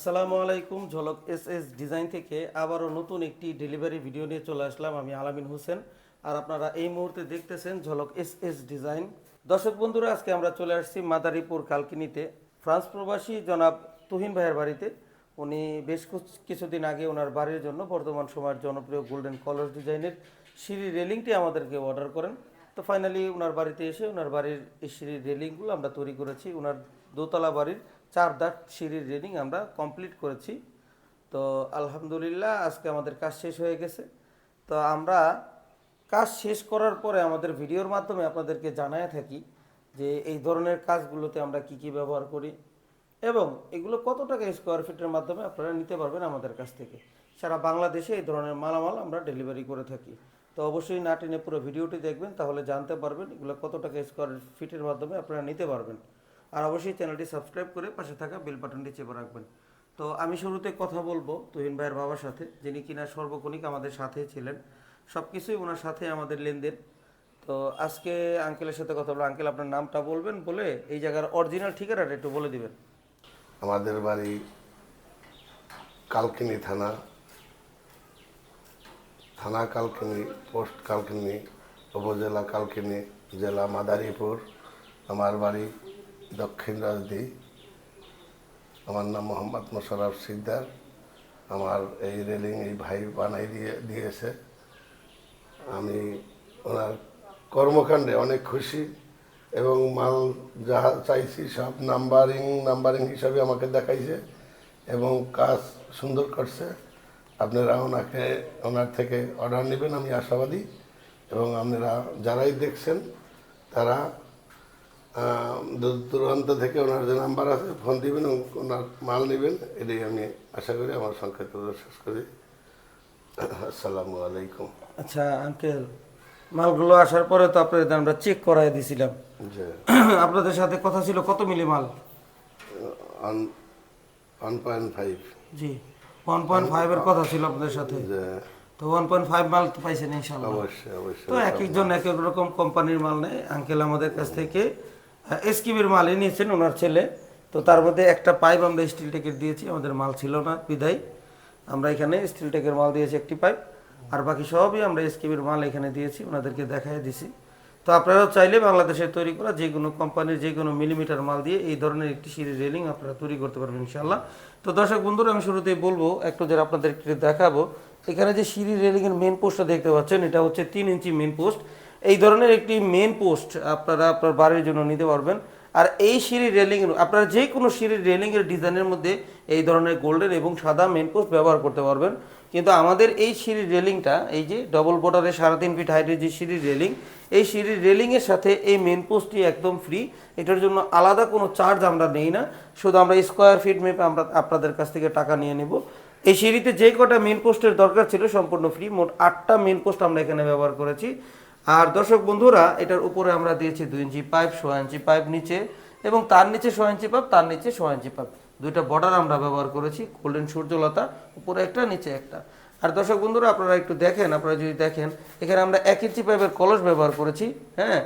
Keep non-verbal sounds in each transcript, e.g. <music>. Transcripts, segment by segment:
আসসালামু আলাইকুম, ঝলক এস এস ডিজাইন থেকে আবারও নতুন একটি ডেলিভারি ভিডিও নিয়ে চলে আসলাম আমি আলামিন হোসেন। আর আপনারা এই মুহূর্তে দেখতেছেন ঝলক এস এস ডিজাইন। দর্শক বন্ধুরা, আজকে আমরা চলে আসছি মাদারীপুর কালকিনিতে। ফ্রান্স প্রবাসী জনাব তুহিন ভাইয়ের বাড়িতে। উনি বেশ কুছ- কিছুদিন আগে ওনার বাড়ির জন্য বর্তমান সময়ের জনপ্রিয় গোল্ডেন কলার ডিজাইনের সিঁড়ি রেলিংটি আমাদেরকে অর্ডার করেন। তো ফাইনালি ওনার বাড়িতে এসে ওনার বাড়ির এই সিঁড়ির রেলিংগুলো আমরা তৈরি করেছি। ওনার দোতলা বাড়ির চার দাঁত সিঁড়ির রেলিং আমরা কমপ্লিট করেছি। তো আলহামদুলিল্লাহ, আজকে আমাদের কাজ শেষ হয়ে গেছে। তো আমরা কাজ শেষ করার পরে আমাদের ভিডিওর মাধ্যমে আপনাদেরকে জানায় থাকি যে এই ধরনের কাজগুলোতে আমরা কি কি ব্যবহার করি এবং এগুলো কত টাকা স্কোয়ার ফিটের মাধ্যমে আপনারা নিতে পারবেন আমাদের কাছ থেকে। সারা বাংলাদেশে এই ধরনের মালামাল আমরা ডেলিভারি করে থাকি। তো অবশ্যই না টেনে পুরো ভিডিওটি দেখবেন, তাহলে জানতে পারবেন এগুলো কত টাকা স্কোয়ার ফিটের মাধ্যমে আপনারা নিতে পারবেন। আর অবশ্যই চ্যানেলটি সাবস্ক্রাইব করে পাশে থাকা বেল বাটনটি চেপে রাখবেন। তো আমি শুরুতে কথা বলব তুহিন ভাইয়ের বাবার সাথে, যিনি কিনা সর্বক্ষণিক আমাদের সাথে ছিলেন। সব কিছুই ওনার সাথে আমাদের লেনদেন। তো আজকে আঙ্কেলের সাথে কথা বলব। আঙ্কেল, আপনার নামটা বলবেন বলে এই জায়গার অরিজিনাল ঠিকানাটা একটু বলে দিবেন। আমাদের বাড়ি কালকিনি থানা থানা কালকিনি, পোস্ট কালকিনি, উপজেলা কালকিনি, জেলা মাদারীপুর। আমার বাড়ি দক্ষিণ রাজদি আমার নাম মোহাম্মদ মোশারফ সিকদার। আমার এই রেলিং, এই ভাই বানাই দিয়ে, দিয়েছে। আমি ওনার কর্মকাণ্ডে অনেক খুশি এবং মাল যা চাইছি সব নাম্বারিং নাম্বারিং হিসাবে আমাকে দেখাইছে এবং কাজ সুন্দর করছে। আপনারা ওনাকে, ওনার থেকে অর্ডার নেবেন, আমি আশাবাদী। এবং আপনারা যারাই দেখছেন, তারা দূরান্ত থেকে ওনার যে নাম্বার আছে ফোন দিবেন ওনার মাল নেবেন এটাই আমি আশা করি আমার সংক্ষেপ শেষ করি আসসালামু আলাইকুম। আচ্ছা আঙ্কেল মালগুলো আসার পরে তো আপনাদের আমরা চেক করাই দিয়েছিলাম <clears throat> আপনাদের সাথে কথা ছিল কত মিলি মাল? One point five. জি ওয়ান পয়েন্ট ফাইভের কথা ছিল আপনাদের সাথে। তো ওয়ান পয়েন্ট ফাইভ মাল তো পাইছেন ইনশাল্লাহ অবশ্যই অবশ্যই তো এক একজন এক এক রকম কোম্পানির মাল নেয় আঙ্কেল আমাদের কাছ থেকে। এসকিবির মালই নিয়েছেন ওনার ছেলে। তো তার মধ্যে একটা পাইপ আমরা স্টিল টেকের দিয়েছি, আমাদের মাল ছিল না, বিদায়। আমরা এখানে স্টিল টেকের মাল দিয়েছি একটি পাইপ, আর বাকি সবই আমরা এসকিবির মাল এখানে দিয়েছি, ওনাদেরকে দেখাই দিছি। তো আপনারাও চাইলে বাংলাদেশে তৈরি করা যে কোনো কোম্পানির যে কোনো মিলিমিটার মাল দিয়ে এই ধরনের একটি সিঁড়ি রেলিং আপনারা তৈরি করতে পারবেন ইনশাল্লাহ তো দর্শক বন্ধুরা, আমি শুরুতেই বলব, একটু যারা আপনাদের দেখাবো, এখানে যে সিঁড়ি রেলিংয়ের মেন পোস্টটা দেখতে পাচ্ছেন, এটা হচ্ছে তিন ইঞ্চি মেন পোস্ট এই ধরনের একটি মেন পোস্ট আপনারা আপনার বাড়ির জন্য নিতে পারবেন। আর এই সিঁড়ির রেলিং আপনারা যে কোনো সিঁড়ির রেলিংয়ের ডিজাইনের মধ্যে এই ধরনের গোল্ডেন এবং সাদা মেন পোস্ট ব্যবহার করতে পারবেন। কিন্তু আমাদের এই সিঁড়ির রেলিংটা এই যে ডবল বর্ডারে সাড়ে তিন ফিট হাইটের যে সিঁড়ির রেলিং এই সিঁড়ির রেলিংয়ের সাথে এই মেন পোস্টটি একদম ফ্রি এটার জন্য আলাদা কোনো চার্জ আমরা নেই না। শুধু আমরা স্কোয়ার ফিট মেপে আমরা আপনাদের কাছ থেকে টাকা নিয়ে নেব। এই সিঁড়িতে যে কটা মেন পোস্টের দরকার ছিল সম্পূর্ণ ফ্রি মোট আটটা মেন পোস্ট আমরা এখানে ব্যবহার করেছি। আর দর্শক বন্ধুরা, এটার উপরে আমরা দিয়েছি দুই ইঞ্চি পাইপ, সোয়া ইঞ্চি পাইপ নিচে এবং তার নিচে সোয়া ইঞ্চি পাইপ, তার নিচে সোয়া ইঞ্চি পাইপ। দুইটা বর্ডার আমরা ব্যবহার করেছি গোল্ডেন সূর্যলতা, উপরে একটা, নিচে একটা। আর দর্শক বন্ধুরা, আপনারা একটু দেখেন, আপনারা যদি দেখেন, এখানে আমরা এক ইঞ্চি পাইপের কলস ব্যবহার করেছি হ্যাঁ?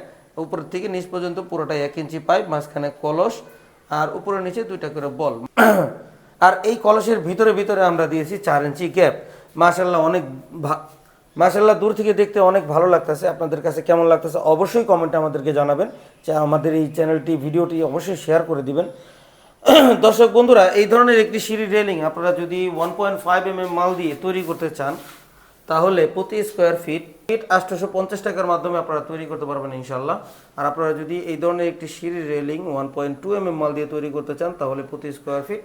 উপর থেকে নিচ পর্যন্ত পুরোটাই এক ইঞ্চি পাইপ, মাঝখানে কলস, আর উপরে নিচে দুইটা করে বল। আর এই কলসের ভিতরে ভিতরে আমরা দিয়েছি চার ইঞ্চি গ্যাপ। মাশাল্লাহ অনেক মাশাল্লাহ দূর থেকে দেখতে অনেক ভালো লাগতেছে। আপনাদের কাছে কেমন লাগতেছে অবশ্যই কমেন্টে আমাদেরকে জানাবেন। আমাদের এই চ্যানেলটি ভিডিওটি অবশ্যই শেয়ার করে দিবেন। <clears throat> দর্শক বন্ধুরা, এই ধরনের একটি সিঁড়ি রেলিং আপনারা যদি ওয়ান পয়েন্ট ফাইভ এম মাল দিয়ে তৈরি করতে চান, তাহলে প্রতি স্কোয়ার ফিট ফিট আটশোশো পঞ্চাশ টাকার মাধ্যমে আপনারা তৈরি করতে পারবেন ইনশাল্লাহ আর আপনারা যদি এই ধরনের একটি সিঁড়ি railing one point two M মাল দিয়ে তৈরি করতে চান, তাহলে প্রতি স্কোয়ার ফিট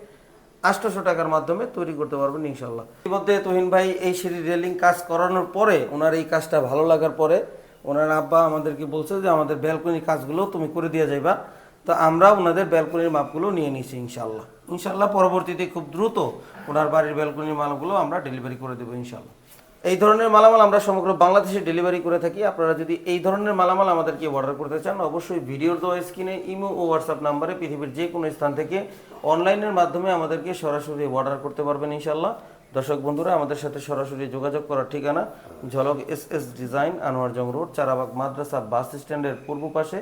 আটশোশো টাকার মাধ্যমে তৈরি করতে পারবেন ইনশাল্লাহ ইতিমধ্যে তুহিন ভাই এই সিঁড়ি রেলিং কাজ করানোর পরে ওনার এই কাজটা ভালো লাগার পরে ওনার আব্বা আমাদেরকে বলছে যে আমাদের ব্যালকনির কাজগুলো তুমি করে দিয়ে যাইবা। তো আমরা ওনাদের ব্যালকনির মাপগুলো নিয়ে নিয়েছি ইনশাল্লাহ ইনশাল্লাহ পরবর্তীতে খুব দ্রুত ওনার বাড়ির ব্যালকনির মালগুলো আমরা ডেলিভারি করে দেবো ইনশাল্লাহ এই ধরনের মালামাল আমরা সমগ্র বাংলাদেশে ডেলিভারি করে থাকি। আপনারা যদি এই ধরনের মালামাল আমাদেরকে অর্ডার করতে চান, অবশ্যই ভিডিওর দেওয়া স্ক্রিনে ইমো ও হোয়াটসঅ্যাপ নাম্বারে পৃথিবীর যে কোনো স্থান থেকে অনলাইনের মাধ্যমে আমাদেরকে সরাসরি অর্ডার করতে পারবেন ইনশাল্লাহ দর্শক বন্ধুরা, আমাদের সাথে সরাসরি যোগাযোগ করার ঠিকানা Jhalak S S design Anwar Jung road Charabag মাদ্রাসা বাস স্ট্যান্ডের পূর্ব পাশে,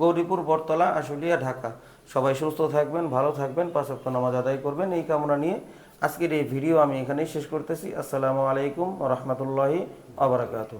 গৌরীপুর, বটতলা, আশুলিয়া, ঢাকা। সবাই সুস্থ থাকবেন, ভালো থাকবেন, পাঁচ ওয়াক্ত নামাজ আদায় করবেন। এই কামনা নিয়ে আজকের এই ভিডিও আমি এখানেই শেষ করতেছি। আসসালামু আলাইকুম রহমতুল্লাহি আবরাকাতু